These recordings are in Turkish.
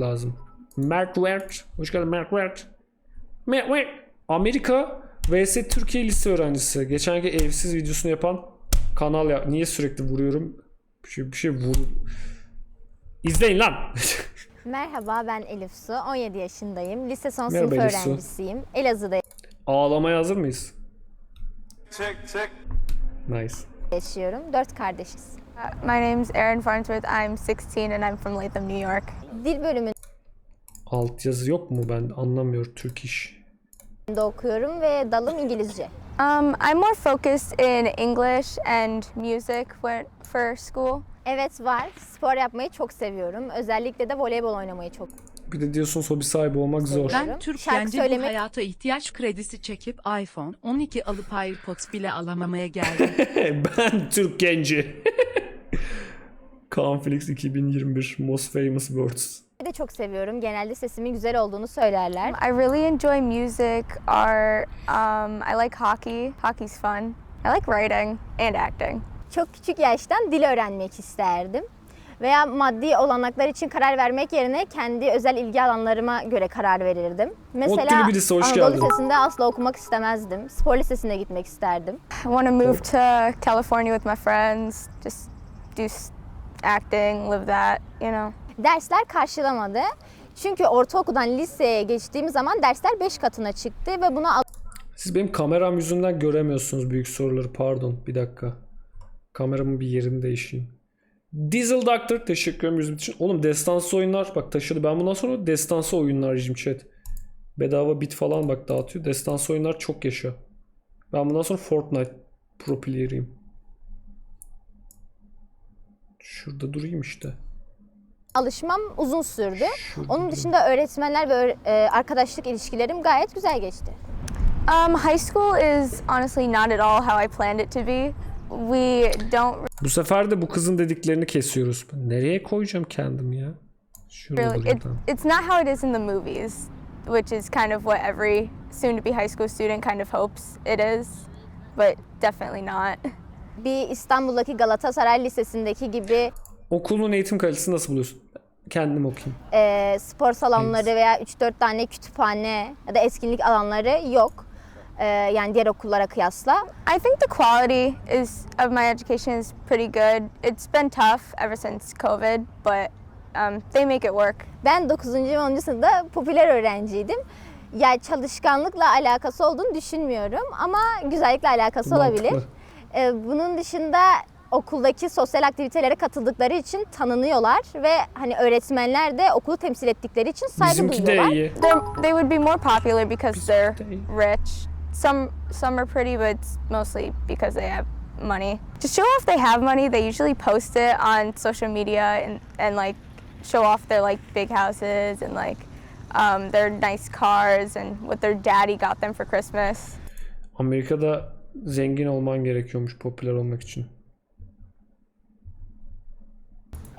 lazım. Mert Wert. Hoş geldin Mert Wert. Mert Wert. Amerika vs Türkiye lise öğrencisi. Geçenki evsiz videosunu yapan kanal ya. Niye sürekli vuruyorum? Bir şey, bir şey vur. İzleyin lan. Merhaba ben Elif Su. 17 yaşındayım. Lise son Merhaba sınıf Elif Su. öğrencisiyim. Elazığ'da Ağlamaya hazır mıyız? Check, check. Nice. Yaşıyorum. Dört kardeşiz. Uh, My name's Erin Farnsworth. I'm 16 and I'm from Latham, New York. Dil bölümünde Altyazı yok mu ben anlamıyorum Türk iş. okuyorum ve dalım İngilizce. Um, I'm more focused in English and music when, for school. Evet var. Spor yapmayı çok seviyorum. Özellikle de voleybol oynamayı çok Bir de diyorsunuz hobi sahibi olmak zor. Ben Türk Şarkı genci söylemek- bu hayata ihtiyaç kredisi çekip iPhone 12 alıp AirPods bile alamamaya geldim. ben Türk genci. Conflix 2021 Most Famous Words. de çok seviyorum. Genelde sesimin güzel olduğunu söylerler. I really enjoy music, art. Um, I like hockey. Hockey's fun. I like writing and acting. Çok küçük yaştan dil öğrenmek isterdim. Veya maddi olanaklar için karar vermek yerine kendi özel ilgi alanlarıma göre karar verirdim. Mesela Ottili birisi, hoş Anadolu geldin. Lisesi'nde asla okumak istemezdim. Spor lisesine gitmek isterdim. I want to move to California with my friends. Just do acting, live that, you know. Dersler karşılamadı. Çünkü ortaokuldan liseye geçtiğim zaman dersler 5 katına çıktı ve buna Siz benim kameram yüzünden göremiyorsunuz büyük soruları. Pardon bir dakika. Kameramın bir yerini değişeyim. Diesel Doctor teşekkür ederim yüzüm için. Oğlum destansı oyunlar bak taşıdı. Ben bundan sonra destansı oyunlar diyeceğim chat. Bedava bit falan bak dağıtıyor. Destansı oyunlar çok yaşa. Ben bundan sonra Fortnite pro player'ıyım. Şurada durayım işte. alışmam uzun sürdü. Şurada Onun durayım. dışında öğretmenler ve e, arkadaşlık ilişkilerim gayet güzel geçti. Um, high school is honestly not at all how I planned it to be. We don't Bu sefer de bu kızın dediklerini kesiyoruz. Nereye koyacağım kendim ya? Şurada really it, it's not how it is in the movies which is kind of what every soon to be high school student kind of hopes it is but definitely not Bir İstanbul'daki Galatasaray Lisesi'ndeki gibi Okulun eğitim kalitesi nasıl buluyorsun? Kendim okuyayım. e, spor salonları Evet. veya 3-4 tane kütüphane ya da etkinlik alanları yok. E, yani diğer okullara kıyasla. i think the quality is of my education is pretty good it's been tough ever since covid but um, they make it work Ben 9. ve 10. sınıfta popüler öğrenciydim. Yani çalışkanlıkla alakası olduğunu düşünmüyorum ama güzellikle alakası olabilir. Mantıklı. E, bunun dışında okuldaki sosyal aktivitelere katıldıkları için tanınıyorlar ve hani öğretmenler de okulu temsil ettikleri için saygı Bizimki de duyuyorlar. iyi. They're, they would be more popular because they're They- rich some some are pretty but it's mostly because they have money to show off they have money they usually post it on social media and, and like show off their like big houses and like um, their nice cars and what their daddy got them for christmas Amerika'da zengin olman gerekiyormuş popüler olmak için.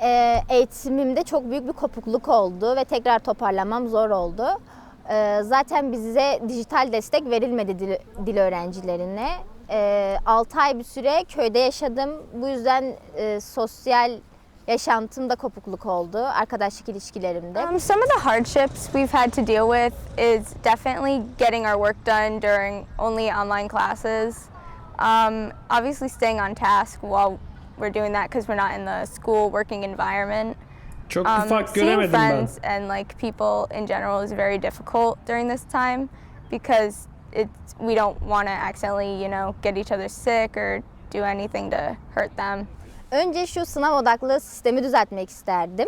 e, eğitimimde çok büyük bir kopukluk oldu ve tekrar toparlamam zor oldu. E, zaten bize dijital destek verilmedi dil, dil öğrencilerine. E, 6 ay bir süre köyde yaşadım. Bu yüzden e, sosyal yaşantımda kopukluk oldu, arkadaşlık ilişkilerimde. um, some of the hardships we've had to deal with is definitely getting our work done during only online classes um, obviously staying on task while we're doing that because we're not in the school working environment Çok um, bir fark seeing göremedim ben. friends and like people in general is very difficult during this time because it's we don't want to accidentally you know get each other sick or do anything to hurt them Önce şu sınav odaklı sistemi düzeltmek isterdim.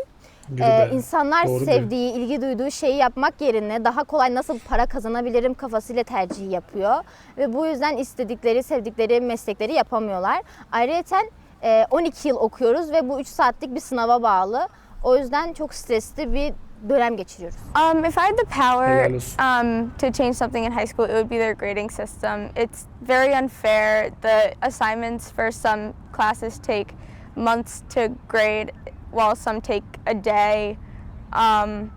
Yürü Ee, insanlar Doğru sevdiği, ilgi duyduğu şeyi yapmak yerine daha kolay nasıl para kazanabilirim kafasıyla tercih yapıyor. Ve bu yüzden istedikleri, sevdikleri meslekleri yapamıyorlar. Ayrıca 12 yıl okuyoruz ve bu 3 saatlik bir sınava bağlı. O yüzden çok stresli bir dönem geçiriyoruz. Um, if I had the power um, to change something in high school, it would be their grading system. It's very unfair. The assignments for some classes take months to grade, while some take a day. Um,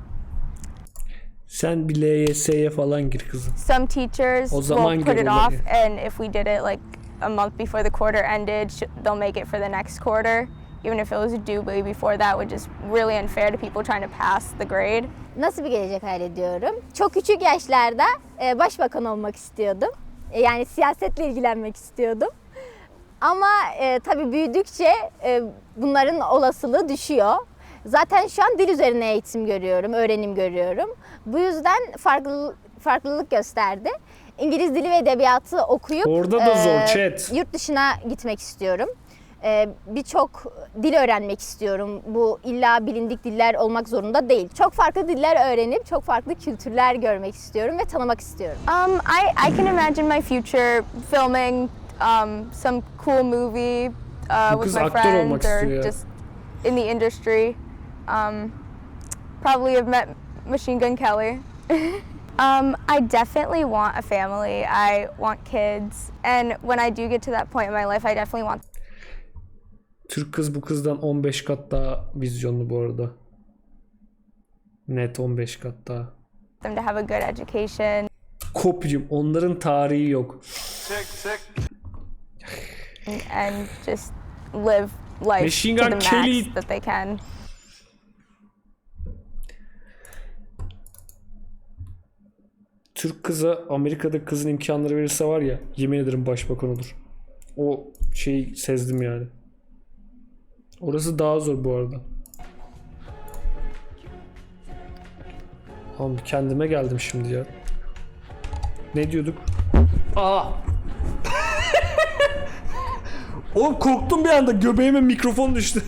Sen bir LYS'ye falan gir kızım. some teachers O zaman will put gör it olayı. off, and if we did it like a month before the quarter ended, they'll make it for the next quarter. Even if it was a doobly before that, which is really unfair to people trying to pass the grade. Nasıl bir gelecek hayal ediyorum? Çok küçük yaşlarda e, başbakan olmak istiyordum. E, yani siyasetle ilgilenmek istiyordum. Ama e, tabii büyüdükçe e, bunların olasılığı düşüyor. Zaten şu an dil üzerine eğitim görüyorum, öğrenim görüyorum. Bu yüzden farklı farklılık gösterdi. İngiliz dili ve edebiyatı okuyup Orada da zor, e, chat. yurt dışına gitmek istiyorum. E, Birçok dil öğrenmek istiyorum. Bu illa bilindik diller olmak zorunda değil. Çok farklı diller öğrenip çok farklı kültürler görmek istiyorum ve tanımak istiyorum. Um, I, I can imagine my future filming um, some cool movie uh, Bu kız with my aktör olmak friends or istiyor ya. just in the industry. Um, probably have met Machine Gun Kelly. um, I definitely want a family. I want kids. And when I do get to that point in my life, I definitely want Türk kız bu kızdan 15 kat daha vizyonlu bu arada. Net 15 kat daha. them to have a good education Kopyum. Onların tarihi yok. Check, check. and just live life Machine to the max Kelly. that they can. Türk kıza Amerika'da kızın imkanları verirse var ya yemin ederim başbakan olur. O şeyi sezdim yani. Orası daha zor bu arada. Abi kendime geldim şimdi ya. Ne diyorduk? Aa! Oğlum korktum bir anda göbeğime mikrofon düştü.